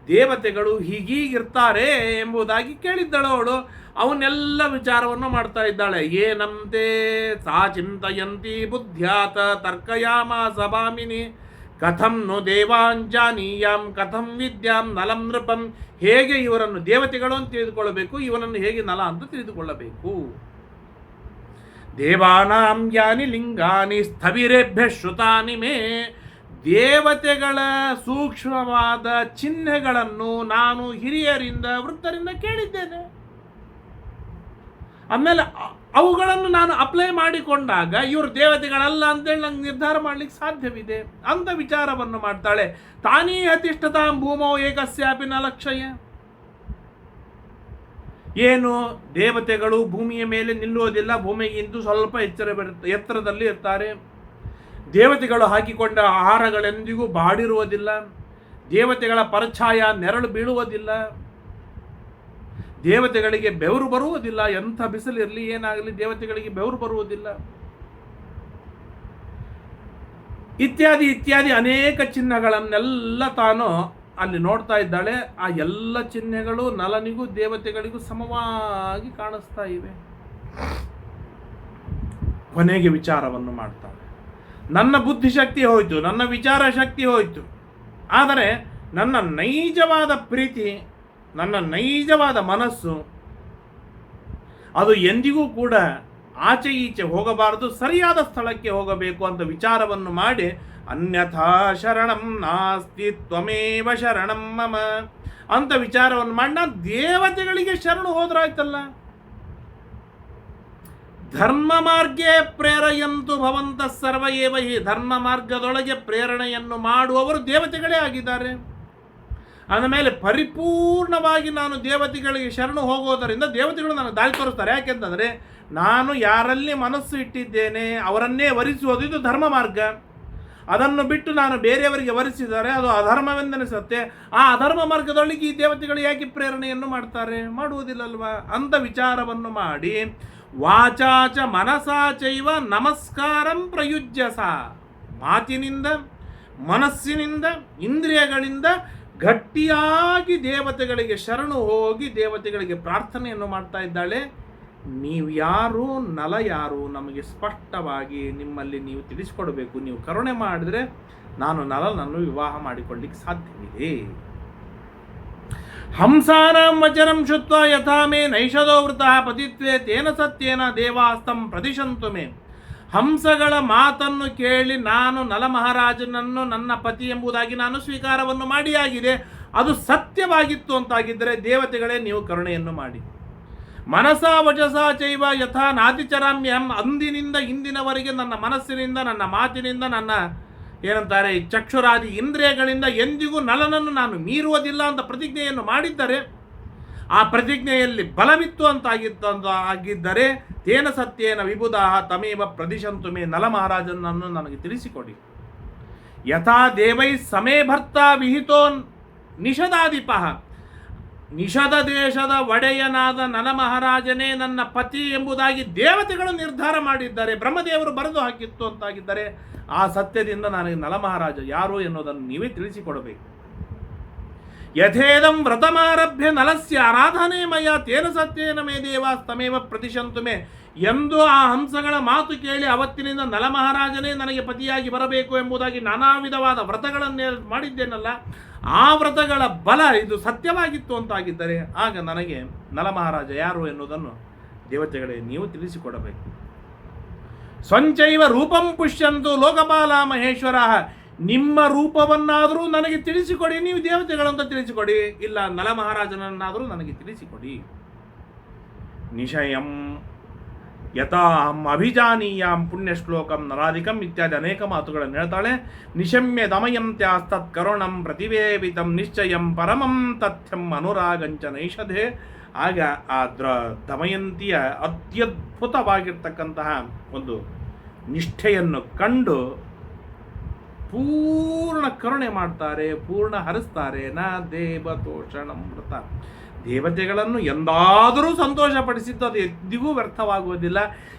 ದೇವತೆಗಳು ಹೀಗೀಗಿರ್ತಾರೆ ಎಂಬುದಾಗಿ ಕೇಳಿದ್ದಳು ಅವಳು. ಅವನ್ನೆಲ್ಲ ವಿಚಾರವನ್ನು ಮಾಡ್ತಾ ಇದ್ದಾಳೆ. ಏನಂತೆ ಸಾ ಚಿಂತಯಂತಿ ಬುದ್ಧ್ಯಾತ ತರ್ಕಯಾಮ ಸಭಾಮಿನಿ ಕಥಂ ನು ದೇವಾಂಜಾನೀಯಾಂ, ಕಥಂ ವಿದ್ಯಾಂ, ನಲಂ ನೃಪಂ. ಹೇಗೆ ಇವರನ್ನು ದೇವತೆಗಳು ಅಂತ ತಿಳಿದುಕೊಳ್ಳಬೇಕು, ಇವನನ್ನು ಹೇಗೆ ನಲ ಅಂತ ತಿಳಿದುಕೊಳ್ಳಬೇಕು? ದೇವಾನಾಂ ಯಾನಿ ಲಿಂಗಾನಿ ಸ್ಥವಿರೇಭ್ಯ ಶ್ರುತಾನಿ ಮೇ. ದೇವತೆಗಳ ಸೂಕ್ಷ್ಮವಾದ ಚಿಹ್ನೆಗಳನ್ನು ನಾನು ಹಿರಿಯರಿಂದ, ವೃತ್ತರಿಂದ ಕೇಳಿದ್ದೇನೆ. ಆಮೇಲೆ ಅವುಗಳನ್ನು ನಾನು ಅಪ್ಲೈ ಮಾಡಿಕೊಂಡಾಗ ಇವರು ದೇವತೆಗಳಲ್ಲ ಅಂತೇಳಿ ನಂಗೆ ನಿರ್ಧಾರ ಮಾಡಲಿಕ್ಕೆ ಸಾಧ್ಯವಿದೆ. ಅಂತ ವಿಚಾರವನ್ನು ಮಾಡ್ತಾಳೆ. ತಾನೇ ಅತಿಷ್ಠತಾಂ ಭೂಮೋ ಏಕಸ್ಯಾಪಿ ನ ಲಕ್ಷಯ. ಏನು ದೇವತೆಗಳು ಭೂಮಿಯ ಮೇಲೆ ನಿಲ್ಲುವುದಿಲ್ಲ, ಭೂಮಿಗಿಂತ ಸ್ವಲ್ಪ ಎಚ್ಚರ ಎತ್ತರದಲ್ಲಿ ಇರ್ತಾರೆ. ದೇವತೆಗಳು ಹಾಕಿಕೊಂಡ ಆಹಾರಗಳೆಂದಿಗೂ ಬಾಡಿರುವುದಿಲ್ಲ. ದೇವತೆಗಳ ಪರಛಾಯ ನೆರಳು ಬೀಳುವುದಿಲ್ಲ. ದೇವತೆಗಳಿಗೆ ಬೆವರು ಬರುವುದಿಲ್ಲ. ಎಂಥ ಬಿಸಿಲಿರಲಿ, ಏನಾಗಲಿ ದೇವತೆಗಳಿಗೆ ಬೆವರು ಬರುವುದಿಲ್ಲ. ಇತ್ಯಾದಿ ಇತ್ಯಾದಿ ಅನೇಕ ಚಿಹ್ನಗಳನ್ನೆಲ್ಲ ತಾನು ಅಲ್ಲಿ ನೋಡ್ತಾ ಇದ್ದಾಳೆ, ಆ ಎಲ್ಲ ಚಿಹ್ನೆಗಳು ನಲನಿಗೂ ದೇವತೆಗಳಿಗೂ ಸಮವಾಗಿ ಕಾಣಿಸ್ತಾ ಇವೆ. ಕೊನೆಗೆ ವಿಚಾರವನ್ನು ಮಾಡ್ತಾಳೆ. ನನ್ನ ಬುದ್ಧಿಶಕ್ತಿ ಹೋಯಿತು, ನನ್ನ ವಿಚಾರ ಶಕ್ತಿ ಹೋಯಿತು. ಆದರೆ ನನ್ನ ನೈಜವಾದ ಪ್ರೀತಿ, ನನ್ನ ನೈಜವಾದ ಮನಸ್ಸು, ಅದು ಎಂದಿಗೂ ಕೂಡ ಆಚೆ ಈಚೆ ಹೋಗಬಾರದು, ಸರಿಯಾದ ಸ್ಥಳಕ್ಕೆ ಹೋಗಬೇಕು ಅಂತ ವಿಚಾರವನ್ನು ಮಾಡಿ ಅನ್ಯಥಾ ಶರಣಂ ನಾಸ್ತಿ ತ್ವಮೇವ ಶರಣಂ ಮಮ. ಅಂತ ವಿಚಾರವನ್ನು ಮಾಡಿ ದೇವತೆಗಳಿಗೆ ಶರಣು ಹೋದ್ರಾಯ್ತಲ್ಲ. ಧರ್ಮ ಮಾರ್ಗೇ ಪ್ರೇರೆಯಂತು ಭವಂತ ಸರ್ವ ಹಿ ಧರ್ಮ ಮಾರ್ಗದೊಳಗೆ ಪ್ರೇರಣೆಯನ್ನು ಮಾಡುವವರು ದೇವತೆಗಳೇ ಆಗಿದ್ದಾರೆ. ಅಂದಮೇಲೆ ಪರಿಪೂರ್ಣವಾಗಿ ನಾನು ದೇವತೆಗಳಿಗೆ ಶರಣು ಹೋಗೋದರಿಂದ ದೇವತೆಗಳು ನನಗೆ ದಾರಿ ತೋರಿಸ್ತಾರೆ. ಯಾಕೆಂತಂದರೆ ನಾನು ಯಾರಲ್ಲಿ ಮನಸ್ಸು ಇಟ್ಟಿದ್ದೇನೆ ಅವರನ್ನೇ ವರಿಸುವುದು ಇದು ಧರ್ಮ ಮಾರ್ಗ. ಅದನ್ನು ಬಿಟ್ಟು ನಾನು ಬೇರೆಯವರಿಗೆ ವರಿಸಿದರೆ ಅದು ಅಧರ್ಮವೆಂದೆನಿಸುತ್ತೆ ಆ ಅಧರ್ಮ ಮಾರ್ಗದೊಳಗೆ ಈ ದೇವತೆಗಳು ಯಾಕೆ ಪ್ರೇರಣೆಯನ್ನು ಮಾಡ್ತಾರೆ? ಮಾಡುವುದಿಲ್ಲಲ್ವಾ? ಅಂತ ವಿಚಾರವನ್ನು ಮಾಡಿ, ವಾಚಾಚ ಮನಸಾಚೈವ ನಮಸ್ಕಾರಂ ಪ್ರಯುಜ್ಯಸ. ಮಾತಿನಿಂದ, ಮನಸ್ಸಿನಿಂದ, ಇಂದ್ರಿಯಗಳಿಂದ ಗಟ್ಟಿಯಾಗಿ ದೇವತೆಗಳಿಗೆ ಶರಣು ಹೋಗಿ ದೇವತೆಗಳಿಗೆ ಪ್ರಾರ್ಥನೆಯನ್ನು ಮಾಡ್ತಾ ಇದ್ದಾಳೆ. ನೀವು ಯಾರು, ನಲ ಯಾರು, ನಮಗೆ ಸ್ಪಷ್ಟವಾಗಿ ನಿಮ್ಮಲ್ಲಿ ನೀವು ತಿಳಿಸಿಕೊಡಬೇಕು. ನೀವು ಕರುಣೆ ಮಾಡಿದರೆ ನಾನು ನಲನನ್ನು ವಿವಾಹ ಮಾಡಿಕೊಳ್ಳಿಕ್ಕೆ ಸಾಧ್ಯವಿದೆ. ಹಂಸಾನಾಂ ವಚನಂ ಶುತ್ವ ಯಥಾ ಮೇ ನೈಷಧೋ ವೃತಃ ಪತಿತ್ವೇ ತೇನ ಸತ್ಯೇನ ದೇವಾಸ್ತಂ ಪ್ರತಿಶಂತು ಮೇ. ಹಂಸಗಳ ಮಾತನ್ನು ಕೇಳಿ ನಾನು ನಲ ಮಹಾರಾಜನನ್ನು ನನ್ನ ಪತಿ ಎಂಬುದಾಗಿ ನಾನು ಸ್ವೀಕಾರವನ್ನು ಮಾಡಿಯಾಗಿದೆ. ಅದು ಸತ್ಯವಾಗಿತ್ತು ಅಂತಾಗಿದ್ದರೆ ದೇವತೆಗಳೇ ನೀವು ಕರುಣೆಯನ್ನು ಮಾಡಿ. ಮನಸ ವಚಸ ಚೈವ ಯಥಾ ನಾತಿಚರಾಮ್ಯಂ ಅಂದಿನಿಂದ ಇಂದಿನವರೆಗೆ ನನ್ನ ಮನಸ್ಸಿನಿಂದ, ನನ್ನ ಮಾತಿನಿಂದ, ನನ್ನ ಏನಂತಾರೆ, ಚಕ್ಷುರಾದಿ ಇಂದ್ರಿಯಗಳಿಂದ ಎಂದಿಗೂ ನಲನನ್ನು ನಾನು ಮೀರುವುದಿಲ್ಲ ಅಂತ ಪ್ರತಿಜ್ಞೆಯನ್ನು ಮಾಡಿದ್ದರೆ, ಆ ಪ್ರತಿಜ್ಞೆಯಲ್ಲಿ ಬಲವಿತ್ತು ಅಂತ ಆಗಿದ್ದರೆ ತೇನ ಸತ್ಯೇನ ವಿಬುಧಾಹ ತಮೇವ ಪ್ರದಿಶಂತು ಮೇ ನಲ ಮಹಾರಾಜನನ್ನು ನನಗೆ ತಿಳಿಸಿಕೊಡಿ. ಯಥಾ ದೇವೈ ಸಮೇ ಭರ್ತ ವಿಹಿತೋ ನಿಷದಾಧಿಪಃ ನಿಷದ ದೇಶದ ಒಡೆಯನಾದ ನಲ ಮಹಾರಾಜನೇ ನನ್ನ ಪತಿ ಎಂಬುದಾಗಿ ದೇವತೆಗಳು ನಿರ್ಧಾರ ಮಾಡಿದ್ದಾರೆ. ಬ್ರಹ್ಮದೇವರು ಬರೆದು ಹಾಕಿತ್ತು ಅಂತಾಗಿದ್ದರೆ ಆ ಸತ್ಯದಿಂದ ನನಗೆ ನಲ ಮಹಾರಾಜ ಯಾರು ಎನ್ನುವುದನ್ನು ನೀವೇ ತಿಳಿಸಿಕೊಡಬೇಕು. ಯಥೇದಂ ವ್ರತಮಾರಭ್ಯ ನಲಸ್ಯ ಆರಾಧನೆ ಮಯ ತೇನ ಸತ್ಯೇನ ಮೇ ದೇವಾಸ್ತಮೇವ ಪ್ರತಿಶಂತು ಮೇ ಎಂದು ಆ ಹಂಸಗಳ ಮಾತು ಕೇಳಿ ಅವತ್ತಿನಿಂದ ನಲಮಹಾರಾಜನೇ ನನಗೆ ಪತಿಯಾಗಿ ಬರಬೇಕು ಎಂಬುದಾಗಿ ನಾನಾ ವಿಧವಾದ ವ್ರತಗಳನ್ನೇ ಮಾಡಿದ್ದೇನಲ್ಲ, ಆ ವ್ರತಗಳ ಬಲ ಇದು ಸತ್ಯವಾಗಿತ್ತು ಅಂತಾಗಿದ್ದರೆ ಆಗ ನನಗೆ ನಲಮಹಾರಾಜ ಯಾರು ಎನ್ನುವುದನ್ನು ದೇವತೆಗಳೇ ನೀವು ತಿಳಿಸಿಕೊಡಬೇಕು. ಸ್ವಂಚೈವ ರೂಪಂ ಪುಷ್ಯಂತು ಲೋಕಪಾಲ ಮಹೇಶ್ವರ, ನಿಮ್ಮ ರೂಪವನ್ನಾದರೂ ನನಗೆ ತಿಳಿಸಿಕೊಡಿ, ನೀವು ದೇವತೆಗಳಂತ ತಿಳಿಸಿಕೊಡಿ, ಇಲ್ಲ ನಲಮಹಾರಾಜನನ್ನಾದರೂ ನನಗೆ ತಿಳಿಸಿಕೊಡಿ. ನಿಶಯಂ ಯಥಾಹಂ ಅಭಿಜಾನೀಯಾಂ ಪುಣ್ಯಶ್ಲೋಕಂ ನರಾಧಿಕಂ ಇತ್ಯಾದಿ ಅನೇಕ ಮಾತುಗಳನ್ನು ಹೇಳ್ತಾಳೆ. ನಿಶಮ್ಯ ದಮಯಂತ್ಯಾಸ್ತತ್ ಕರುಣಂ ಪ್ರತಿವೇವಿತಂ ನಿಶ್ಚಯಂ ಪರಮಂ ತಥ್ಯಂ ಅನುರಾಗಂಚ ನೈಷಧೆ. ಆಗ ಆ ದ್ರ ದಮಯಂತಿಯ ಅತ್ಯದ್ಭುತವಾಗಿರ್ತಕ್ಕಂತಹ ಒಂದು ನಿಷ್ಠೆಯನ್ನು ಕಂಡು ಪೂರ್ಣ ಕರುಣೆ ಮಾಡ್ತಾರೆ, ಪೂರ್ಣ ಹರಿಸ್ತಾರೆ. ನ ದೇವತೋಷಣಮೃತ. ದೇವತೆಗಳನ್ನು ಎಂದಾದರೂ ಸಂತೋಷಪಡಿಸಿದ್ದು ಅದು ಎಂದಿಗೂ ವ್ಯರ್ಥವಾಗುವುದಿಲ್ಲ.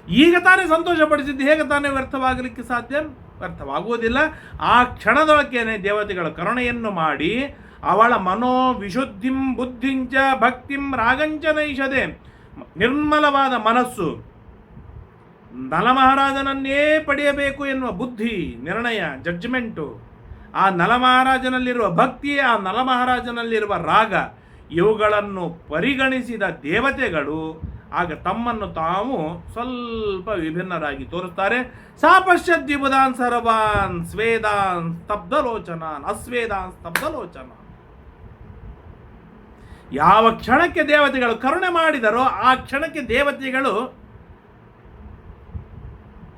ಈಗ ತಾನೇ ಸಂತೋಷಪಡಿಸಿದ್ದು ಹೇಗೆ ತಾನೇ ವ್ಯರ್ಥವಾಗಲಿಕ್ಕೆ ಸಾಧ್ಯ? ವ್ಯರ್ಥವಾಗುವುದಿಲ್ಲ. ಆ ಕ್ಷಣದೊಳಗೇನೆ ದೇವತೆಗಳು ಕರುಣೆಯನ್ನು ಮಾಡಿ ಅವಳ ಮನೋ ವಿಶುದ್ಧಿಂ ಬುದ್ಧಿಂಚ ಭಕ್ತಿಂ ರಾಗಂಚ ನೈಷದೆ ನಿರ್ಮಲವಾದ ಮನಸ್ಸು. ನಲಮಹಾರಾಜನನ್ನೇ ಪಡೆಯಬೇಕು ಎನ್ನುವ ಬುದ್ಧಿ, ನಿರ್ಣಯ ಜಡ್ಜ್ಮೆಂಟು ಆ ನಲಮಹಾರಾಜನಲ್ಲಿರುವ ಭಕ್ತಿ ಆ ನಲಮಹಾರಾಜನಲ್ಲಿರುವ ರಾಗ. ಇವುಗಳನ್ನು ಪರಿಗಣಿಸಿದ ದೇವತೆಗಳು ಆಗ ತಮ್ಮನ್ನು ತಾವು ಸ್ವಲ್ಪ ವಿಭಿನ್ನರಾಗಿ ತೋರುತ್ತಾರೆ. ಸಾಪಶ್ಯದ್ವಿಬುಧಾನ್ ಸರ್ವಾನ್, ಸ್ವೇದಾನ್ ಸ್ತಬ್ಧಲೋಚನಾನ್, ಅಸ್ವೇದಾನ್ ಸ್ತಬ್ಧಲೋಚನಾನ್. ಯಾವ ಕ್ಷಣಕ್ಕೆ ದೇವತೆಗಳು ಕರುಣೆ ಮಾಡಿದರೋ ಆ ಕ್ಷಣಕ್ಕೆ ದೇವತೆಗಳು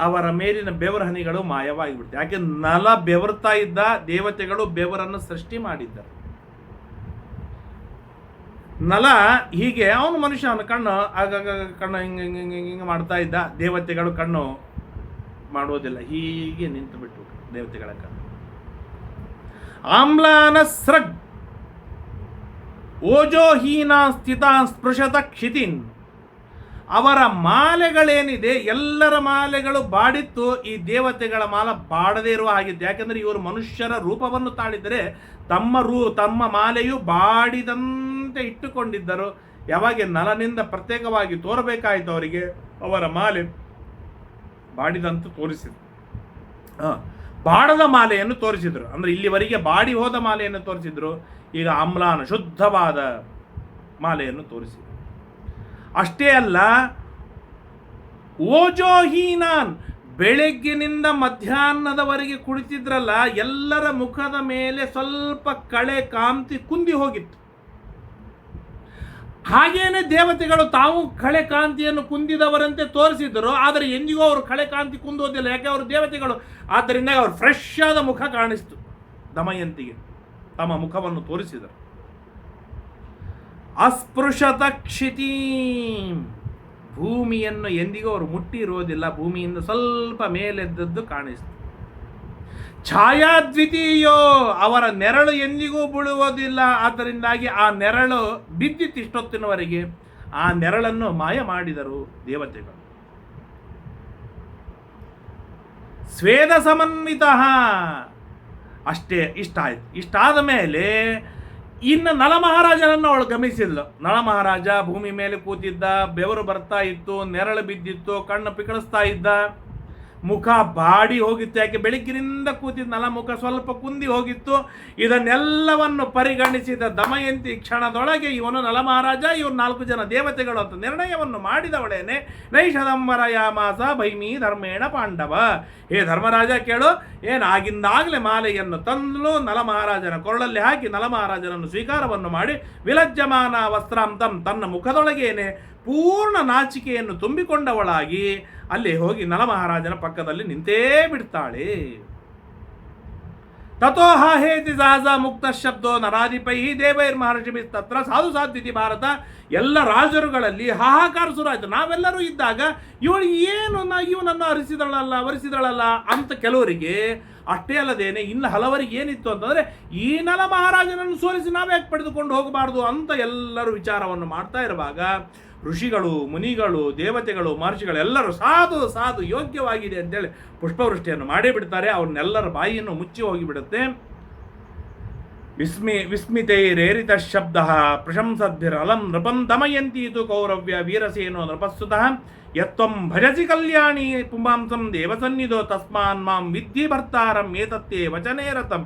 ಅವರ ಮೇಲಿನ ಬೆವರ ಹನಿಗಳು ಮಾಯವಾಗಿಬಿಡ್ತವೆ. ಯಾಕೆ? ನಲ ಬೆವರ್ತಾ ಇದ್ದ ದೇವತೆಗಳು ಬೆವರನ್ನು ಸೃಷ್ಟಿ ಮಾಡಿದ್ದರು. ನಲ ಹೀಗೆ ಅವನು ಮನುಷ್ಯ ಅವನ ಕಣ್ಣು, ಆಗಾಗ ಕಣ್ಣು ಹಿಂಗೆ ಹಿಂಗೆ ಹಿಂಗೆ ಹಿಂಗೆ ಮಾಡ್ತಾ ಇದ್ದ. ದೇವತೆಗಳು ಕಣ್ಣು ಮಾಡುವುದಿಲ್ಲ. ಹೀಗೆ ನಿಂತು ಬಿಟ್ಟು ದೇವತೆಗಳ ಕಣ್ಣು. ಆಮ್ಲಾನ ಸೃಗ್ ಓಜೋಹೀನ ಸ್ಥಿತ ಸ್ಪೃಶತ ಕ್ಷಿತಿನ್. ಅವರ ಮಾಲೆಗಳೇನಿದೆ, ಎಲ್ಲರ ಮಾಲೆಗಳು ಬಾಡಿತ್ತು, ಈ ದೇವತೆಗಳ ಮಾಲ ಬಾಡದೇ ಇರುವ ಹಾಗಿತ್ತು. ಯಾಕೆಂದ್ರೆ ಇವರು ಮನುಷ್ಯರ ರೂಪವನ್ನು ತಾಳಿದರೆ ತಮ್ಮ ರೂ, ತಮ್ಮ ಮಾಲೆಯು ಇಟ್ಟುಕೊಂಡಿದ್ದರು. ಯಾವಾಗ ನಲನಿಂದ ಪ್ರತ್ಯೇಕವಾಗಿ ತೋರಬೇಕಾಯಿತು ಅವರಿಗೆ, ಅವರ ಮಾಲೆ ಬಾಡಿದಂತ ತೋರಿಸಿದ್ರು. ಬಾಡದ ಮಾಲೆಯನ್ನು ತೋರಿಸಿದ್ರು. ಅಂದ್ರೆ ಇಲ್ಲಿವರೆಗೆ ಬಾಡಿ ಹೋದ ಮಾಲೆಯನ್ನು ತೋರಿಸಿದ್ರು. ಈಗ ಆಮ್ಲಾನ ಶುದ್ಧವಾದ ಮಾಲೆಯನ್ನು ತೋರಿಸಿದ್ರು. ಅಷ್ಟೇ ಅಲ್ಲ, ಓಜೋಹೀನಾನ್ ಬೆಳಗ್ಗಿನಿಂದ ಮಧ್ಯಾಹ್ನದವರೆಗೆ ಕುಳಿತಿದ್ರಲ್ಲ, ಎಲ್ಲರ ಮುಖದ ಮೇಲೆ ಸ್ವಲ್ಪ ಕಳೆ ಕಾಂತಿ ಕುಂದಿ ಹೋಗಿತ್ತು. ಹಾಗೇನೆ ದೇವತೆಗಳು ತಾವು ಕಳೆ ಕಾಂತಿಯನ್ನು ಕುಂದಿದವರಂತೆ ತೋರಿಸಿದರು ಆದರೆ ಎಂದಿಗೂ ಅವರು ಕಳೆ ಕಾಂತಿ ಕುಂದೋದಿಲ್ಲ. ಯಾಕೆ? ಅವರು ದೇವತೆಗಳು. ಆದ್ದರಿಂದ ಅವರು ಫ್ರೆಶ್ ಆದ ಮುಖ ಕಾಣಿಸ್ತು, ದಮಯಂತಿಗೆ. ತಮ್ಮ ಮುಖವನ್ನು ತೋರಿಸಿದರು. ಅಸ್ಪೃಶತ ಕ್ಷಿತಿ. ಭೂಮಿಯನ್ನು ಎಂದಿಗೂ ಅವರು ಮುಟ್ಟಿರುವುದಿಲ್ಲ ಭೂಮಿಯಿಂದ ಸ್ವಲ್ಪ ಮೇಲೆದ್ದದ್ದು ಕಾಣಿಸ್ತು. ಛಾಯಾದ್ವಿತೀಯೋ, ಅವರ ನೆರಳು ಎಂದಿಗೂ ಬೀಳುವುದಿಲ್ಲ. ಆದ್ದರಿಂದಾಗಿ ಆ ನೆರಳು ಬಿದ್ದಿತ್ತು ಇಷ್ಟೊತ್ತಿನವರೆಗೆ. ಆ ನೆರಳನ್ನು ಮಾಯ ಮಾಡಿದರು ದೇವತೆಗಳು. ಸ್ವೇದ ಸಮನ್ವಿತ. ಅಷ್ಟೇ, ಇಷ್ಟ ಆಯ್ತು. ಇಷ್ಟಾದ ಮೇಲೆ ಇನ್ನು ನಳಮಹಾರಾಜನನ್ನು ಅವಳು ಗಮನಿಸಿದ್ಲು. ನಳಮಹಾರಾಜ ಭೂಮಿ ಮೇಲೆ ಕೂತಿದ್ದ, ಬೆವರು ಬರ್ತಾ ಇತ್ತು, ನೆರಳು ಬಿದ್ದಿತ್ತು, ಕಣ್ಣು ಪಿಕಳಿಸ್ತಾ ಇದ್ದ. ಮುಖ ಬಾಡಿ ಹೋಗಿತ್ತು. ಯಾಕೆ? ಬೆಳಗ್ಗಿನಿಂದ ಕೂತಿದ್ನಲ್ಲ ನಲ ಮುಖ ಸ್ವಲ್ಪ ಕುಂದಿ ಹೋಗಿತ್ತು. ಇದನ್ನೆಲ್ಲವನ್ನು ಪರಿಗಣಿಸಿದ ದಮಯಂತಿ ಕ್ಷಣದೊಳಗೆ ಇವನು ನಲಮಹಾರಾಜ ಇವನು ನಾಲ್ಕು ಜನ ದೇವತೆಗಳು ಅಂತ ನಿರ್ಣಯವನ್ನು ಮಾಡಿದವಳೇನೆ. ನೈಷದಂಬರ ಯಾಮಾಸ ಭೈಮಿ ಧರ್ಮೇಣ ಪಾಂಡವ. ಹೇ ಧರ್ಮರಾಜ, ಕೇಳು ಏನು ಆಗಿಂದಾಗಲೇ ಮಾಲೆಯನ್ನು ತಂದು ನಲಮಹಾರಾಜನ ಕೊರಳಲ್ಲಿ ಹಾಕಿ ನಲಮಹಾರಾಜನನ್ನು ಸ್ವೀಕಾರವನ್ನು ಮಾಡಿ, ವಿಲಜ್ಜಮಾನ ವಸ್ತ್ರಾಂತಂ ತನ್ನ ಮುಖದೊಳಗೇನೆ ಪೂರ್ಣ ನಾಚಿಕೆಯನ್ನು ತುಂಬಿಕೊಂಡವಳಾಗಿ ಅಲ್ಲಿ ಹೋಗಿ ನಲಮಹಾರಾಜನ ಪಕ್ಕದಲ್ಲಿ ನಿಂತೇ ಬಿಡ್ತಾಳೆ. ತಥೋ ಹೇತಿ ಸಹಜ ಮುಕ್ತ ಶಬ್ದೋ ನರಾಧಿಪೈ ದೇವೈರ್ ಮಹರ್ಷಿ ತತ್ರ ಸಾಧು ಸಾಧ್ಯತೆ ಭಾರತ. ಎಲ್ಲ ರಾಜರುಗಳಲ್ಲಿ ಹಾಹಾಕಾರ ಶುರು ಆಯಿತು ನಾವೆಲ್ಲರೂ ಇದ್ದಾಗ ಇವಳು ಏನು ಇವನನ್ನು ಅರಿಸಿದಳಲ್ಲ ವರಿಸಿದಳಲ್ಲ ಅಂತ ಕೆಲವರಿಗೆ ಅಷ್ಟೇ ಅಲ್ಲದೇನೆ ಇನ್ನು ಹಲವರಿಗೆ ಏನಿತ್ತು ಅಂತಂದರೆ ಈ ನಲ ಮಹಾರಾಜನನ್ನು ಸೋಲಿಸಿ ನಾವ್ಯಾಕೆ ಪಡೆದುಕೊಂಡು ಹೋಗಬಾರ್ದು ಅಂತ ಎಲ್ಲರೂ ವಿಚಾರವನ್ನು ಮಾಡ್ತಾ ಇರುವಾಗ ಋಷಿಗಳು, ಮುನಿಗಳು, ದೇವತೆಗಳು, ಮಹರ್ಷಿಗಳು ಎಲ್ಲರೂ ಸಾಧು ಸಾಧು ಯೋಗ್ಯವಾಗಿದೆ ಅಂತೇಳಿ ಪುಷ್ಪವೃಷ್ಟಿಯನ್ನು ಮಾಡೇ ಬಿಡ್ತಾರೆ. ಅವ್ರನ್ನೆಲ್ಲರ ಬಾಯಿಯನ್ನು ಮುಚ್ಚಿ ಹೋಗಿಬಿಡುತ್ತೆ. ವಿಸ್ಮಿ ವಿಸ್ಮಿತೈರೇರಿತ ಶಬ್ದ ಪ್ರಶಂಸದ್ಭಿರಲಂ ನೃಪಂ ಇದು ಕೌರವ್ಯ ವೀರಸೇನೋ ನೃಪಸ್ಸುತಃ. ಯತ್ವಂ ಭಜಸಿ ಕಲ್ಯಾಣಿ ಪುಂಬಾಂಸಂ ದೇವಸನ್ನಿಧೋ ತಸ್ಮಾನ್ ಮಾಂ ವಿದ್ಯಿ ಭರ್ತಾರಂ ಏತತ್ತೇ ವಚನೇ ರಥಂ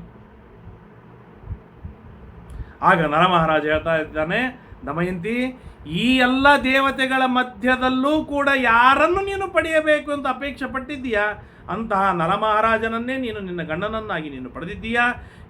ಆಗ ನರಮಹಾರಾಜ ಹೇಳ್ತಾ ಇದ್ದಾನೆ, ದಮಯಂತಿ ಈ ಎಲ್ಲ ದೇವತೆಗಳ ಮಧ್ಯದಲ್ಲೂ ಕೂಡ ಯಾರನ್ನು ನೀನು ಪಡೆಯಬೇಕು ಅಂತ ಅಪೇಕ್ಷೆ ಪಟ್ಟಿದ್ದೀಯಾ? ಅಂತಹ ನರಮಹಾರಾಜನನ್ನೇ ನೀನು ನಿನ್ನ ಗಂಡನನ್ನಾಗಿ ನೀನು ಪಡೆದಿದ್ದೀಯಾ?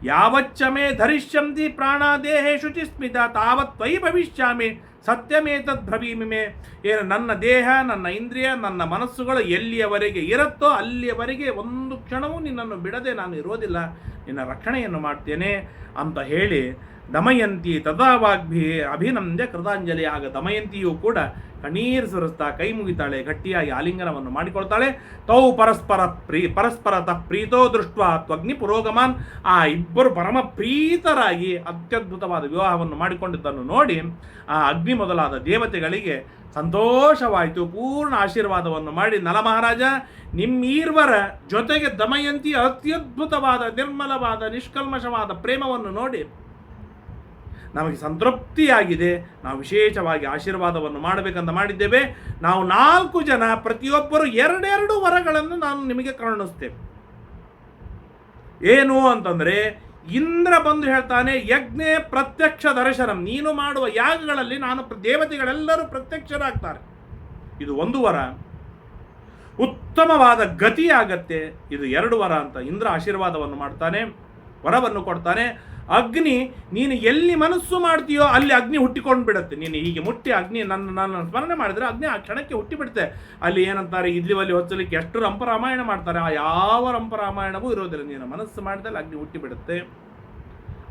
ಯಾವಚ್ಚಮೇ ಧರಿಷ್ಯಂತಿ ಪ್ರಾಣಾದೇಹೇ ಶುಚಿಸ್ಮಿತ, ತಾವತ್ ತ್ವಯಿ ಭವಿಷ್ಯಾಮಿ ಸತ್ಯಮೇತದ್ ಭ್ರವೀಮಿಮೆ. ಏನು ನನ್ನ ದೇಹ, ನನ್ನ ಇಂದ್ರಿಯ, ನನ್ನ ಮನಸ್ಸುಗಳು ಎಲ್ಲಿಯವರೆಗೆ ಇರುತ್ತೋ ಅಲ್ಲಿಯವರೆಗೆ ಒಂದು ಕ್ಷಣವೂ ನಿನ್ನನ್ನು ಬಿಡದೆ ನಾನು ಇರೋದಿಲ್ಲ ನಿನ್ನ ರಕ್ಷಣೆಯನ್ನು ಮಾಡ್ತೇನೆ ಅಂತ ಹೇಳಿ ದಮಯಂತಿ ತದಾವಾಗ್ಭಿ ಅಭಿನಂದ್ಯ ಕೃತಾಂಜಲಿ. ಆಗ ದಮಯಂತಿಯು ಕೂಡ ಕಣ್ಣೀರು ಸುರಿಸ್ತಾ ಕೈ ಮುಗಿತಾಳೆ, ಗಟ್ಟಿಯಾಗಿ ಆಲಿಂಗನವನ್ನು ಮಾಡಿಕೊಳ್ತಾಳೆ. ತೌ ಪರಸ್ಪರ ಪ್ರೀ ಪರಸ್ಪರತ ಪ್ರೀತೋ ದೃಷ್ಟ ತ್ವಗ್ನಿ ಪುರೋಗಮಾನ್. ಆ ಇಬ್ಬರು ಪರಮ ಪ್ರೀತರಾಗಿ ಅತ್ಯದ್ಭುತವಾದ ವಿವಾಹವನ್ನು ಮಾಡಿಕೊಂಡಿದ್ದನ್ನು ನೋಡಿ ಆ ಅಗ್ನಿ ಮೊದಲಾದ ದೇವತೆಗಳಿಗೆ ಸಂತೋಷವಾಯಿತು. ಪೂರ್ಣ ಆಶೀರ್ವಾದವನ್ನು ಮಾಡಿ, ನಲ ಮಹಾರಾಜ, ನಿಮ್ಮೀರ್ವರ ಜೊತೆಗೆ ದಮಯಂತಿ ಅತ್ಯದ್ಭುತವಾದ ನಿರ್ಮಲವಾದ ನಿಷ್ಕಲ್ಮಶವಾದ ಪ್ರೇಮವನ್ನು ನೋಡಿ ನಮಗೆ ಸಂತೃಪ್ತಿಯಾಗಿದೆ. ನಾವು ವಿಶೇಷವಾಗಿ ಆಶೀರ್ವಾದವನ್ನು ಮಾಡಬೇಕಂತ ಮಾಡಿದ್ದೇವೆ. ನಾವು ನಾಲ್ಕು ಜನ, ಪ್ರತಿಯೊಬ್ಬರು ಎರಡೆರಡು ವರಗಳನ್ನು ನಾನು ನಿಮಗೆ ಕರುಣಿಸ್ತೇವೆ ಏನು ಅಂತಂದರೆ, ಇಂದ್ರ ಬಂದು ಹೇಳ್ತಾನೆ, ಯಜ್ಞೆ ಪ್ರತ್ಯಕ್ಷ ದರ್ಶನಂ. ನೀನು ಮಾಡುವ ಯಾಗಗಳಲ್ಲಿ ನಾನು ದೇವತೆಗಳೆಲ್ಲರೂ ಪ್ರತ್ಯಕ್ಷರಾಗ್ತಾರೆ. ಇದು ಒಂದು ವರ. ಉತ್ತಮವಾದ ಗತಿಯಾಗತ್ತೆ. ಇದು ಎರಡು ವರ ಅಂತ ಇಂದ್ರ ಆಶೀರ್ವಾದವನ್ನು ಮಾಡ್ತಾನೆ, ವರವನ್ನು ಕೊಡ್ತಾನೆ. ಅಗ್ನಿ ನೀನು ಎಲ್ಲಿ ಮನಸ್ಸು ಮಾಡ್ತೀಯೋ ಅಲ್ಲಿ ಅಗ್ನಿ ಹುಟ್ಟಿಕೊಂಡು ಬಿಡುತ್ತೆ ನೀನು ಹೀಗೆ ಮುಟ್ಟಿ ಅಗ್ನಿ ನನ್ನ ನನ್ನ ಸ್ಮರಣೆ ಮಾಡಿದ್ರೆ ಅಗ್ನಿ ಆ ಕ್ಷಣಕ್ಕೆ ಹುಟ್ಟಿ ಬಿಡುತ್ತೆ ಅಲ್ಲಿ ಏನಂತಾರೆ, ಇದ್ಲಿವಲ್ಲಿ ಹೊಚ್ಚಲಿಕ್ಕೆ ಎಷ್ಟು ರಂಪ ರಾಮಾಯಣ ಮಾಡ್ತಾರೆ, ಆ ಯಾವ ರಂಪ ರಾಮಾಯಣವೂ ಇರೋದಿಲ್ಲ. ನೀನು ಮನಸ್ಸು ಮಾಡಿದಲ್ಲಿ ಅಗ್ನಿ ಹುಟ್ಟಿ ಬಿಡುತ್ತೆ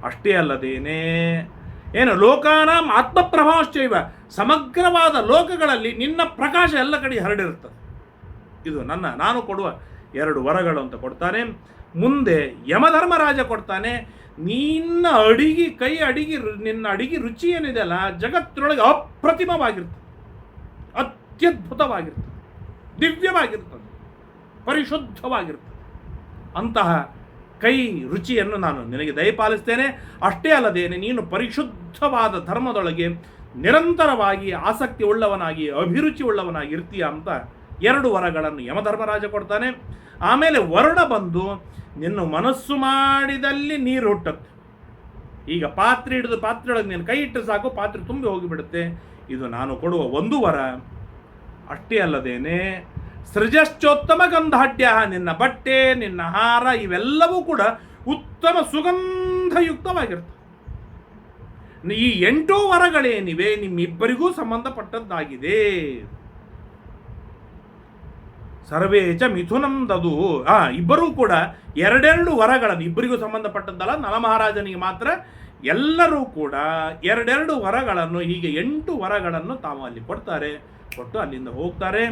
ಅಷ್ಟೇ ಅಲ್ಲದೇನೆ, ಏನು, ಲೋಕಾನಾಂ ಆತ್ಮಪ್ರಭಾವಶ್ಚೈವ ಸಮಗ್ರವಾದ ಲೋಕಗಳಲ್ಲಿ ನಿನ್ನ ಪ್ರಕಾಶ ಎಲ್ಲ ಕಡೆ ಹರಡಿರುತ್ತದೆ. ಇದು ನನ್ನ, ನಾನು ಕೊಡುವ ಎರಡು ವರಗಳು ಅಂತ ಕೊಡ್ತಾನೆ ಮುಂದೆ ಯಮಧರ್ಮರಾಜ ಕೊಡ್ತಾನೆ, ನಿನ್ನ ಅಡಿಗೆ, ಕೈ ಅಡಿಗೆ ನಿನ್ನ ಅಡಿಗೆ ರುಚಿ ಏನಿದೆ ಅಲ್ಲ ಜಗತ್ತಿನೊಳಗೆ ಅಪ್ರತಿಮವಾಗಿರ್ತದೆ ಅತ್ಯದ್ಭುತವಾಗಿರ್ತದೆ ದಿವ್ಯವಾಗಿರ್ತದೆ. ಪರಿಶುದ್ಧವಾಗಿರ್ತದೆ ಅಂತಹ ಕೈ ರುಚಿಯನ್ನು ನಾನು ನಿನಗೆ ದಯಪಾಲಿಸ್ತೇನೆ. ಅಷ್ಟೇ ಅಲ್ಲದೇನೆ ನೀನು ಪರಿಶುದ್ಧವಾದ ಧರ್ಮದೊಳಗೆ ನಿರಂತರವಾಗಿ ಆಸಕ್ತಿ ಉಳ್ಳವನಾಗಿ, ಅಭಿರುಚಿ ಉಳ್ಳವನಾಗಿ ಇರ್ತೀಯ ಅಂತ ಎರಡು ವರಗಳನ್ನು ಯಮಧರ್ಮರಾಜ ಕೊಡ್ತಾನೆ. ಆಮೇಲೆ ವರುಣ ಬಂದು ನಿನ್ನ ಮನಸ್ಸು ಮಾಡಿದಲ್ಲಿ ನೀರು ಹುಟ್ಟುತ್ತೆ. ಈಗ ಪಾತ್ರೆ ಹಿಡಿದು ಪಾತ್ರೆಯೊಳಗೆ ನೀನು ಕೈ ಇಟ್ಟರೆ ಸಾಕು, ಪಾತ್ರೆ ತುಂಬಿ ಹೋಗಿಬಿಡುತ್ತೆ. ಇದು ನಾನು ಕೊಡುವ ಒಂದು ವರ. ಅಷ್ಟೇ ಅಲ್ಲದೇನೆ, ಸೃಜಶ್ಚೋತ್ತಮ ಗಂಧಾಢ್ಯ, ನಿನ್ನ ಬಟ್ಟೆ, ನಿನ್ನ ಹಾರ ಇವೆಲ್ಲವೂ ಕೂಡ ಉತ್ತಮ ಸುಗಂಧಯುಕ್ತವಾಗಿರ್ತವೆ ಈ ಎಂಟು ವರಗಳೇನಿವೆ, ನಿಮ್ಮಿಬ್ಬರಿಗೂ ಸಂಬಂಧಪಟ್ಟದ್ದಾಗಿದೆ. ಸರ್ವೇ ಚ ಮಿಥುನಂ ದದು ಆ, ಇಬ್ಬರೂ ಕೂಡ ಎರಡೆರಡು ವರಗಳನ್ನು, ಇಬ್ಬರಿಗೂ ಸಂಬಂಧಪಟ್ಟದ್ದಲ್ಲ, ನಲಮಹಾರಾಜನಿಗೆ ಮಾತ್ರ ಎಲ್ಲರೂ ಕೂಡ ಎರಡೆರಡು ವರಗಳನ್ನು, ಹೀಗೆ ಎಂಟು ವರಗಳನ್ನು ತಾವು ಅಲ್ಲಿ ಕೊಡ್ತಾರೆ. ಕೊಟ್ಟು ಅಲ್ಲಿಂದ ಹೋಗ್ತಾರೆ.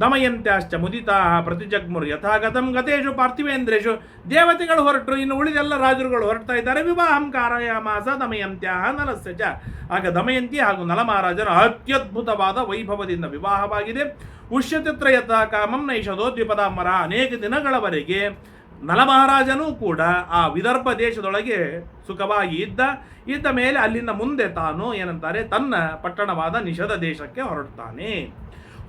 ದಮಯಂತ್ಯಾಶ್ಚ ಮುದಿತಾ ಪ್ರತಿಜಗ್ಮುರ್ ಯಥಾಗತಂ ಗತೇಶು ಪಾರ್ಥಿವೇಂದ್ರೇಶು. ದೇವತೆಗಳು ಹೊರಟರು, ಇನ್ನು ಉಳಿದೆಲ್ಲ ರಾಜರುಗಳು ಹೊರಡ್ತಾ ಇದ್ದಾರೆ. ವಿವಾಹಂ ಕಾರಯಾಮಾಸ ದಮಯಂತ್ಯಾಹ ನಲಸ್ಯ ಚ. ಆಗ ದಮಯಂತಿ ಹಾಗೂ ನಲಮಹಾರಾಜರ ಅತ್ಯದ್ಭುತವಾದ ವೈಭವದಿಂದ ವಿವಾಹವಾಗಿದೆ. ಉಷ್ಯತಿತ್ರ ಕಾಮಂ ನೈಷಧೋ ದ್ವಿಪದಾಮರ ಅನೇಕ ದಿನಗಳವರೆಗೆ ನಲಮಹಾರಾಜನೂ ಕೂಡ ಆ ವಿದರ್ಭ ದೇಶದೊಳಗೆ ಸುಖವಾಗಿ ಇದ್ದ ಇದ್ದ ಮೇಲೆ ಅಲ್ಲಿಂದ ಮುಂದೆ ತಾನು ಏನಂತಾರೆ, ತನ್ನ ಪಟ್ಟಣವಾದ ನಿಷದ ದೇಶಕ್ಕೆ ಹೊರಡ್ತಾನೆ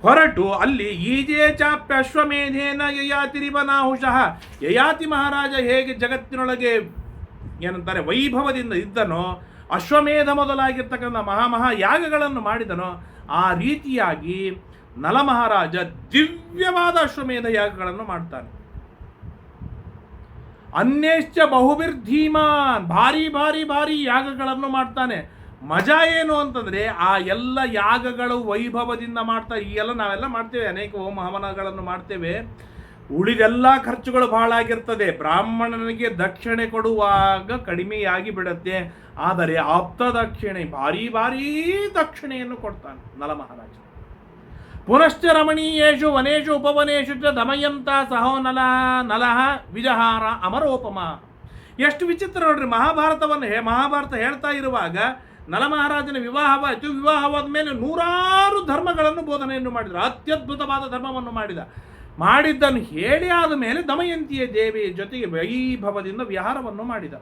ಹೊರಟು ಅಲ್ಲಿ ಈಜೇ ಚಾಪ್ಯ ಅಶ್ವಮೇಧೇನ ಯಯಾತಿರಿವನಾಹುಷಃ ಯಯಾತಿ ಮಹಾರಾಜ ಹೇಗೆ ಜಗತ್ತಿನೊಳಗೆ ಏನಂತಾರೆ, ವೈಭವದಿಂದ ಇದ್ದನೋ, ಅಶ್ವಮೇಧ ಮೊದಲಾಗಿರ್ತಕ್ಕಂಥ ಮಹಾಮಹಾ ಯಾಗಗಳನ್ನು ಮಾಡಿದನೋ, ಆ ರೀತಿಯಾಗಿ ನಲಮಹಾರಾಜ ದಿವ್ಯವಾದ ಅಶ್ವಮೇಧ ಯಾಗಗಳನ್ನು ಮಾಡ್ತಾನೆ. ಅನ್ಯಶ್ಚ ಬಹುಬಿರ್ಧೀಮಾನ್ ಭಾರಿ ಭಾರಿ ಭಾರಿ ಯಾಗಗಳನ್ನು ಮಾಡ್ತಾನೆ. ಮಜಾ ಏನು ಅಂತಂದ್ರೆ ಆ ಎಲ್ಲ ಯಾಗಗಳು ವೈಭವದಿಂದ ಮಾಡ್ತಾ ಈ ಎಲ್ಲ ನಾವೆಲ್ಲ ಮಾಡ್ತೇವೆ, ಅನೇಕ ಹೋಮ ಹವನಗಳನ್ನು ಮಾಡ್ತೇವೆ. ಉಳಿದೆಲ್ಲ ಖರ್ಚುಗಳು ಬಹಳ ಆಗಿರ್ತದೆ ಬ್ರಾಹ್ಮಣನಿಗೆ ದಕ್ಷಿಣೆ ಕೊಡುವಾಗ ಕಡಿಮೆಯಾಗಿ ಬಿಡುತ್ತೆ. ಆದರೆ ಆಪ್ತ ದಕ್ಷಿಣೆ, ಭಾರಿ ಭಾರಿ ದಕ್ಷಿಣೆಯನ್ನು ಕೊಡ್ತಾನೆ ನಲ ಮಹಾರಾಜ. ಪುನಶ್ಚ ರಮಣೀಯೇಷು ವನೇಶು ಉಪವನೇಶು ಚ ದಮಯಂತ ಸಹೋ ನಲ ನಲಹ ವಿಜಹಾರ ಅಮರೋಪಮ. ಎಷ್ಟು ವಿಚಿತ್ರ ನೋಡ್ರಿ, ಮಹಾಭಾರತವನ್ನು ಹೇ, ಮಹಾಭಾರತ ಹೇಳ್ತಾ ಇರುವಾಗ ನಲಮಹಾರಾಜನ ವಿವಾಹವಾಯಿತು ವಿವಾಹವಾದ ಮೇಲೆ ನೂರಾರು ಧರ್ಮಗಳನ್ನು ಬೋಧನೆಯನ್ನು ಮಾಡಿದರು, ಅತ್ಯದ್ಭುತವಾದ ಧರ್ಮವನ್ನು ಮಾಡಿದ. ಮಾಡಿದ್ದನ್ನು ಹೇಳಿ ಆದ ಮೇಲೆ ದಮಯಂತಿಯ ದೇವಿಯ ಜೊತೆಗೆ ವೈಭವದಿಂದ ವಿಹಾರವನ್ನು ಮಾಡಿದ.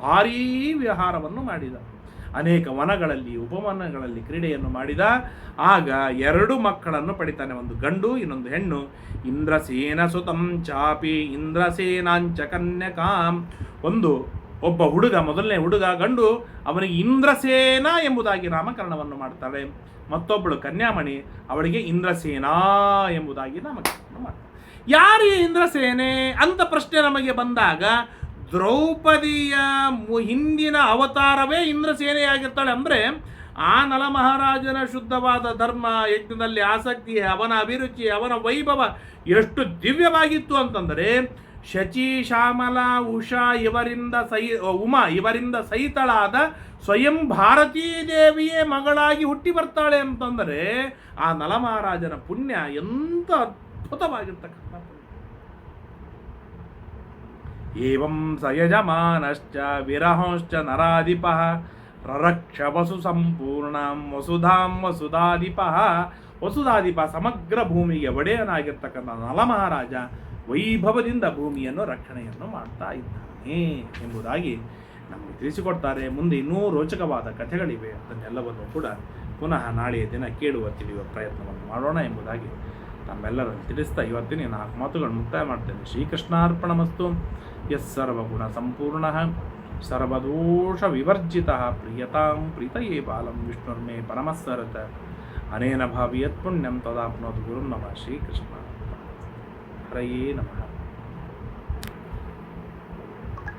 ಭಾರೀ ವಿಹಾರವನ್ನು ಮಾಡಿದ. ಅನೇಕ ವನಗಳಲ್ಲಿ, ಉಪವನಗಳಲ್ಲಿ ಕ್ರೀಡೆಯನ್ನು ಮಾಡಿದ, ಆಗ ಎರಡು ಮಕ್ಕಳನ್ನು ಪಡಿತಾನೆ. ಒಂದು ಗಂಡು, ಇನ್ನೊಂದು ಹೆಣ್ಣು. ಇಂದ್ರಸೇನ ಸುತಂ ಚಾಪಿ, ಇಂದ್ರಸೇನಾಂಚ ಕನ್ಯಕಾಂ. ಒಂದು ಒಬ್ಬ ಹುಡುಗ, ಮೊದಲನೇ ಹುಡುಗ, ಗಂಡು, ಅವನಿಗೆ ಇಂದ್ರಸೇನ ಎಂಬುದಾಗಿ ನಾಮಕರಣವನ್ನು ಮಾಡ್ತಾಳೆ ಮತ್ತೊಬ್ಬಳು ಕನ್ಯಾಮಣಿ, ಅವಳಿಗೆ ಇಂದ್ರಸೇನಾ ಎಂಬುದಾಗಿ ನಾಮಕರಣ ಮಾಡ್ತಾಳೆ ಯಾರು ಇಂದ್ರಸೇನೆ? ಅಂತ ಪ್ರಶ್ನೆ ನಮಗೆ ಬಂದಾಗ ದ್ರೌಪದಿಯ ಹಿಂದಿನ ಅವತಾರವೇ ಇಂದ್ರಸೇನೆಯಾಗಿರ್ತಾಳೆ ಅಂದರೆ ಆ ನಲ ಮಹಾರಾಜನ ಶುದ್ಧವಾದ ಧರ್ಮ, ಯಜ್ಞದಲ್ಲಿ ಆಸಕ್ತಿ, ಅವನ ಅಭಿರುಚಿ, ಅವನ ವೈಭವ ಎಷ್ಟು ದಿವ್ಯವಾಗಿತ್ತು ಅಂತಂದರೆ ಶಚಿ, ಶ್ಯಾಮಲ, ಉಷಾ ಇವರಿಂದ ಸೈ ಉಮಾ ಇವರಿಂದ ಸಹಿತಳಾದ ಸ್ವಯಂ ಭಾರತೀ ದೇವಿಯೇ ಮಗಳಾಗಿ ಹುಟ್ಟಿ ಬರ್ತಾಳೆ ಅಂತಂದರೆ ಆ ನಲ ಮಹಾರಾಜನ ಪುಣ್ಯ ಎಂಥ ಅದ್ಭುತವಾಗಿರ್ತಕ್ಕಂಥ ಪುಣ್ಯ. ಏವಂ ಸ ಯಜಮಾನಶ್ಚ ವಿರಹಂಶ್ಚ ನರಾಧಿಪಃ ಪ್ರರಕ್ಷ ವಸು ಸಂಪೂರ್ಣಂ ವಸುಧಾಂ ವಸುಧಾಧಿಪಃ ವಸುಧಾಧಿಪ ಸಮಗ್ರ ಭೂಮಿಗೆ ಒಡೆಯನಾಗಿರ್ತಕ್ಕಂಥ ನಲಮಹಾರಾಜ ವೈಭವದಿಂದ ಭೂಮಿಯನ್ನು ರಕ್ಷಣೆಯನ್ನು ಮಾಡ್ತಾ ಇದ್ದಾನೆ ಎಂಬುದಾಗಿ ನಮಗೆ ತಿಳಿಸಿಕೊಡ್ತಾರೆ. ಮುಂದೆ ಇನ್ನೂ ರೋಚಕವಾದ ಕಥೆಗಳಿವೆ. ಅದನ್ನೆಲ್ಲವನ್ನು ಕೂಡ ಪುನಃ ನಾಳೆಯ ದಿನ ಕೇಳುವ ತಿಳಿಯುವ ಪ್ರಯತ್ನವನ್ನು ಮಾಡೋಣ ಎಂಬುದಾಗಿ ತಮ್ಮೆಲ್ಲರನ್ನು ತಿಳಿಸ್ತಾ ಇವತ್ತಿನ ನಾಲ್ಕು ಮಾತುಗಳನ್ನು ಮುಕ್ತಾಯ ಮಾಡ್ತೇನೆ. ಶ್ರೀಕೃಷ್ಣಾರ್ಪಣ ಮಸ್ತು ಯಸ್ ಸರ್ವಗುಣ ಸಂಪೂರ್ಣ. ಸರ್ವದೋಷ ವಿವರ್ಜಿತ. ಪ್ರಿಯತಾಂ ಪ್ರೀತಯೇ ಬಾಲಂ ವಿಷ್ಣುರ್ಮೇ ಪರಮಸ್ಸರತ. ಅನೇನ ಭಾವಿಯತ್ ಪುಣ್ಯಂ ತದಾಪ್ನೋದು ಗುರುಂ ನಮಃ ಶ್ರೀಕೃಷ್ಣ ಹರಯೇ ನಮಃ.